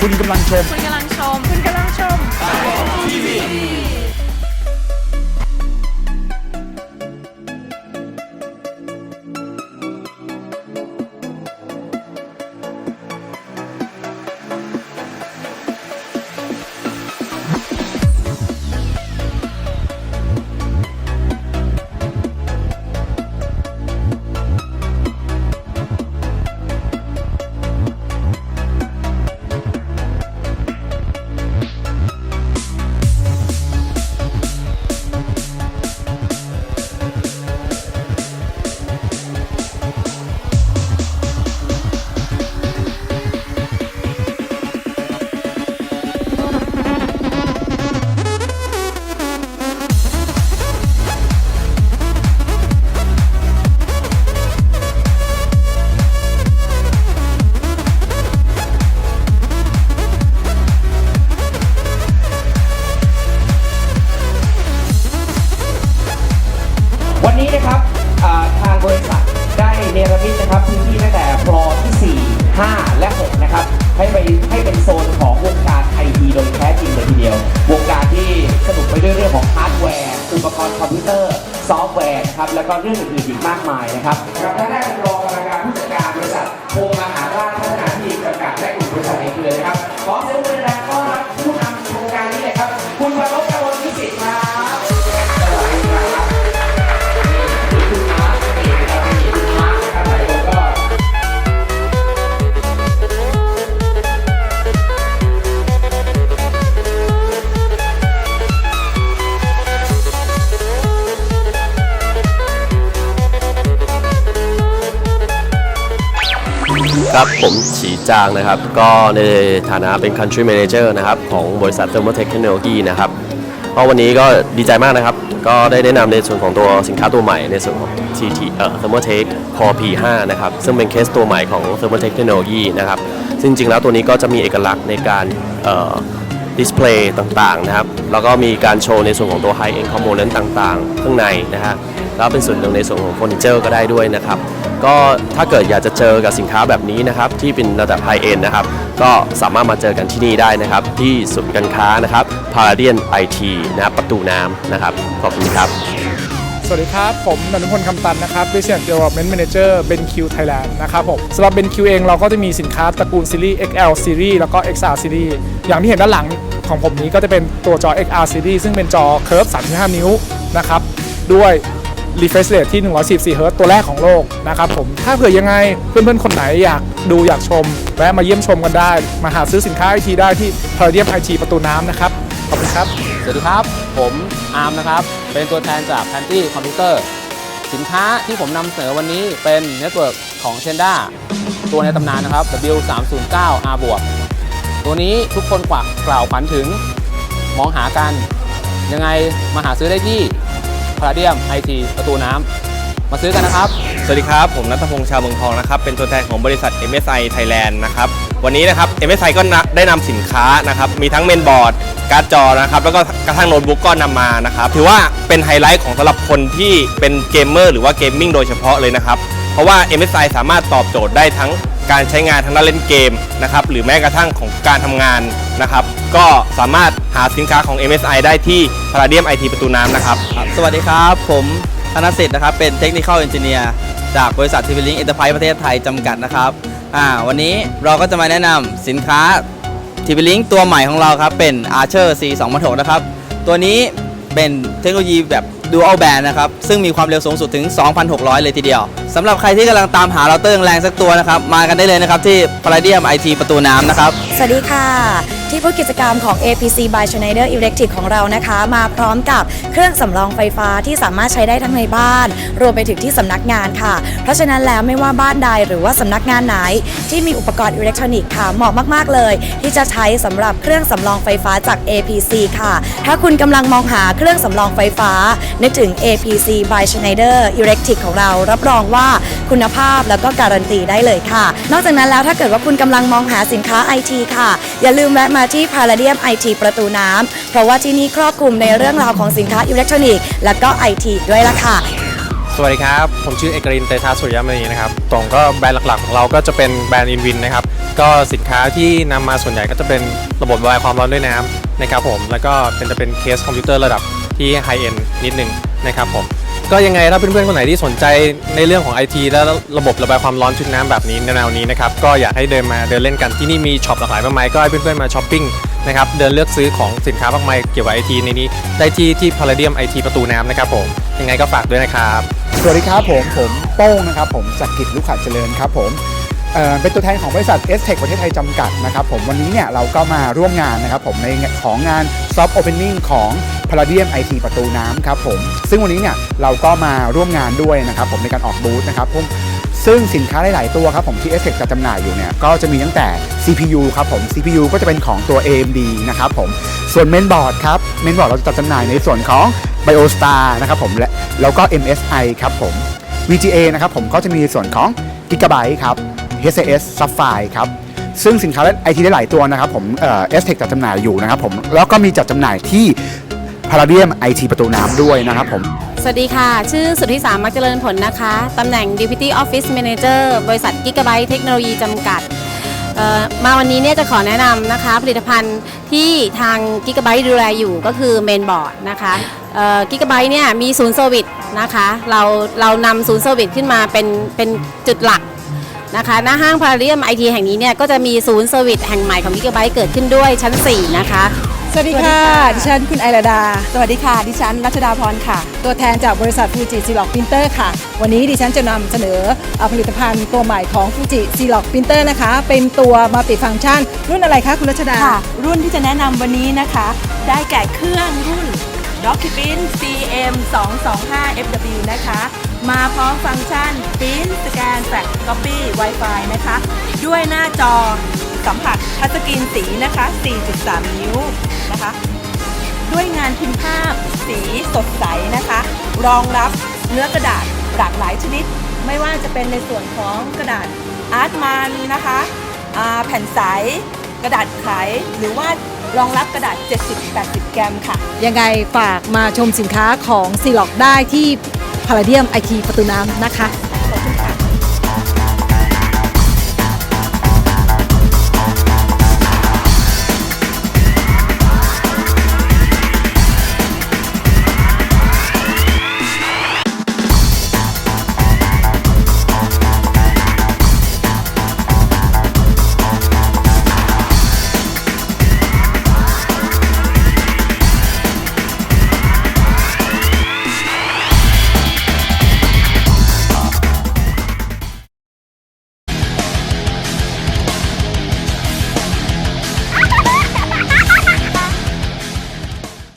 คุณกำลังชม คุณกำลัง ร์นะครับแล้วก็เรื่องอื่นๆอีกมากมายนะครับครับท่านได้รองกรรมการผู้จัดการบริษัทโคมหาราชพัฒนาที่จำกัดและกลุ่มบริษัทในเครือนะครับขอเสียงปรบมือแรง ครับผมฉีจางนะครับ ก็ในฐานะเป็น Country Manager นะครับของบริษัท Thermotech Technology นะครับก็วันนี้ก็ดีใจมากนะครับ ก็ได้แนะนำในส่วนของตัวสินค้าตัวใหม่ในส่วนของ TT เอ่อ Thermotech Core P5 นะครับ ซึ่งเป็นเคสตัวใหม่ของ Thermotech Technology นะครับ ซึ่งจริงๆแล้วตัวนี้ก็จะมีเอกลักษณ์ในการเอ่อดิสเพลย์ต่างๆนะครับ แล้วก็มีการโชว์ในส่วนของตัว High End Component ต่างๆ ข้างในนะฮะแล้วเป็นส่วนหนึ่งในส่วนของเฟอร์นิเจอร์ก็ได้ด้วยนะครับ ก็ถ้าเกิดอยากจะเจอกับสินค้าแบบนี้นะครับที่เป็นระดับ High End นะครับก็สามารถมาเจอกันที่นี่ได้นะครับ ที่ศูนย์การค้านะครับ Palladian IT นะครับประตูน้ำนะครับขอบคุณครับ สวัสดีครับ ผมนนุพลคำตันนะครับ Business Development Manager BenQ Thailand นะครับผมสำหรับ BenQ เองเราก็จะมีสินค้าตระกูลซีรีส์ XL Series แล้วก็ XR Series อย่างที่เห็นด้านหลังของผมนี้ก็จะเป็นตัวจอ XR Series ซึ่งเป็นจอ Curve 35 นิ้วนะครับด้วย refresh rate ที่ 144 Hz ตัวแรกของโลกนะครับผม ถ้าเผื่อยังไงเพื่อนๆ คนไหนอยากดูอยากชม แวะมาเยี่ยมชมกันได้ มาหาซื้อสินค้าไอทีได้ที่ Palladium IT ประตูน้ำนะครับ ขอบคุณครับ สวัสดีครับ ผมอาร์มนะครับ เป็นตัวแทนจาก p a n t y Computer สินค้าที่ผมนำเสนอวันนี้เป็นเน็ตเวิร์กของ c h e n d a ตัวในตำนานนะครับ W309R บวกตัวนี้ทุกคนกว่ากล่าวฝันถึงมองหากัน ยังไงมาหาซื้อได้ที่ Palladium IT ประตูน้ำมาซื้อกันนะครับ สวัสดีครับ ผมนัทพงษ์ชาวเมืองทองนะครับ เป็นตัวแทนของบริษัท MSI Thailand นะครับ วันนี้นะครับ MSI ก็ได้นำสินค้านะครับ มีทั้งเมนบอร์ด การ์ดจอนะครับ แล้วก็กระทั่งโน้ตบุ๊กก็นำมานะครับ ถือว่าเป็นไฮไลท์ของสำหรับคนที่เป็นเกมเมอร์หรือว่าเกมมิ่งโดยเฉพาะเลยนะครับ เพราะว่า MSI สามารถตอบโจทย์ได้ทั้ง การใช้งานทั้งด้านเล่นเกมนะครับหรือแม้กระทั่งของการทำงานนะครับ ก็สามารถหาสินค้าของ MSI ได้ที่ Palladium IT ประตูน้ำนะครับสวัสดีครับ ผมธนสิทธิ์นะครับ เป็นเทคนิคอลเอนจิเนียร์จากบริษัททีวีลิงเอ็นเตอร์ไพรส์ประเทศไทยจำกัดนะครับอ่าวันนี้เราก็จะมาแนะนำสินค้าทีวีลิงตัวใหม่ของเราครับ เป็น Archer C 2 6 6นะครับ ตัวนี้เป็นเทคโนโลยีแบบ Dual Band นะครับ ซึ่งมีความเร็วสูงสุดถึง 2,600 เลยทีเดียวสำหรับใครที่กำลังตามหาเราเตอร์แรงสักตัวนะครับ มากันได้เลยนะครับที่ Palladium IT ประตูน้ำนะครับ สวัสดีค่ะที่พูดกิจกรรมของ APC by Schneider Electric ของเรานะคะ มาพร้อมกับเครื่องสำรองไฟฟ้าที่สามารถใช้ได้ทั้งในบ้าน รวมไปถึงที่สำนักงานค่ะ เพราะฉะนั้นแล้วไม่ว่าบ้านใดหรือว่าสำนักงานไหน ที่มีอุปกรณ์อิเล็กทรอนิกส์ค่ะเหมาะมากๆเลย ที่จะใช้สำหรับเครื่องสำรองไฟฟ้าจาก APC ค่ะ ถ้าคุณกำลังมองหาเครื่องสำรองไฟฟ้านึกถึง APC by Schneider Electric ของเรารับรองว่าคุณภาพแล้วก็การันตีได้เลยค่ะ นอกจากนั้นแล้วถ้าเกิดว่าคุณกำลังมองหาสินค้า IT ค่ะ อย่าลืมแวะมาที่ Palladium IT ประตูน้ำเพราะว่าที่นี่ครอบคลุมในเรื่องราวของสินค้าอิเล็กทรอนิกส์และก็ IT ด้วยล่ะค่ะ สวัสดีครับ ผมชื่อเอกรินเตชาสุริยมณีนะครับตรงก็แบรนด์หลักๆ ของเราก็จะเป็นแบรนด์อินวินนะครับ ก็สินค้าที่นำมาส่วนใหญ่ก็จะเป็นระบบระบายความร้อนด้วยน้ำนะครับผม แล้วก็เป็นจะเป็นเคสคอมพิวเตอร์ระดับที่ไฮเอ็นนิดนึงนะครับผม ก็ยังไงถ้าเพื่อนๆคนไหนที่สนใจในเรื่องของ IT และระบบระบายความร้อนชุดน้ำแบบนี้แนวๆนี้นะครับก็อยากให้เดินมาเดินเล่นกันที่นี่มีช็อปหลากหลายมากมายก็ให้เพื่อนๆมาช้อปปิ้งนะครับเดินเลือกซื้อของสินค้ามากมายเกี่ยวกับ IT ในนี้ได้ที่ที่ Palladium IT ประตูน้ำนะครับผมยังไงก็ฝากด้วยนะครับ สวัสดีครับผม ผมโป้งนะครับผมจากกิจลูกขาเจริญครับผมเอ่อเป็นตัวแทนของบริษัท s t e c h ประเทศไทยจำกัดนะครับผมวันนี้เนี่ยเราก็มาร่วมงานนะครับผมในของงาน Soft Opening ของ Palladium IT ประตูน้ำครับผม ซึ่งวันนี้เนี่ยเราก็มาร่วมงานด้วยนะครับผมในการออกบูธนะครับผมซึ่งสินค้าหลาย ๆ ตัวครับผมที่ s t e c h จะจำหน่ายอยู่เนี่ยก็จะมีตั้งแต่ CPU ครับผม CPU ก็จะเป็นของตัว AMD นะครับผมส่วน Mainboard ครับ Mainboard เราจะจัดจำหน่ายในส่วนของ BioStar นะครับผมและแล้วก็ MSI ครับผม VGA นะครับผมก็จะมีส่วนของ Gigabyte ครับ HAS Sapphire ครับซึ่งสินค้าและไอทีได้หลายตัวนะครับผมเอ่อ s t e c h จัดจำหน่ายอยู่นะครับผมแล้วก็มีจัดจำหน่ายที่ Palladium IT ประตูน้ำด้วยนะครับผมสวัสดีค่ะ ชื่อสุทธิสามักเจริญผลนะคะ ตำแหน่ง Deputy Office Manager บริษัท Gigabyte เทคโนโลยีจำกัดเอ่อมาวันนี้เนี่ยจะขอแนะนำนะคะ ผลิตภัณฑ์ที่ทาง Gigabyte ดูแลอยู่ก็คือ Mainboard นะคะเอ่อ Gigabyte เนี่ยมีศูนย์เซอร์วิสนะคะเราเรานำศูนย์เซอร์วิสขึ้นมาเป็นเป็นจุดหลักนะคะหน้าห้างพาราเดียมไอทีแห่งนี้เนี่ยก็จะมีศูนย์เซอร์วิสแห่งใหม่ของ Gigabyte เกิดขึ้นด้วยชั้น 4 นะคะ สวัสดีค่ะ ดิฉันคุณไอราดา สวัสดีค่ะ ดิฉันรัชดาพรค่ะ ตัวแทนจากบริษัทฟูจิซีล็อกพิมพ์เตอร์ค่ะ วันนี้ดิฉันจะนำเสนอเอ่อผลิตภัณฑ์ตัวใหม่ของฟูจิซีล็อกพิมพ์เตอร์นะคะ เป็นตัวมัลติฟัง c t ชัน รุ่นอะไรคะคุณรัชดาค่ะรุ่นที่จะแนะนำวันนี้นะคะ ได้แก่เครื่องรุ่น Document CM 225 FW นะคะ มาพร้อมฟังก์ชัน Print Scan Fax Copy Wi-Fi นะคะ ด้วยหน้าจอ สัมผัสทัชสกรีนสีนะคะ 4.3 นิ้วนะคะ ด้วยงานพิมพ์ภาพสีสดใสนะคะ รองรับเนื้อกระดาษหลากหลายชนิด ไม่ว่าจะเป็นในส่วนของกระดาษอาร์ตมันนะคะแผ่นใสกระดาษไขหรือว่ารองรับกระดาษ 70-80 แกรมค่ะ ยังไงฝากมาชมสินค้าของซีล็อกได้ที่พาราเดียมไอทีประตูน้ำนะคะ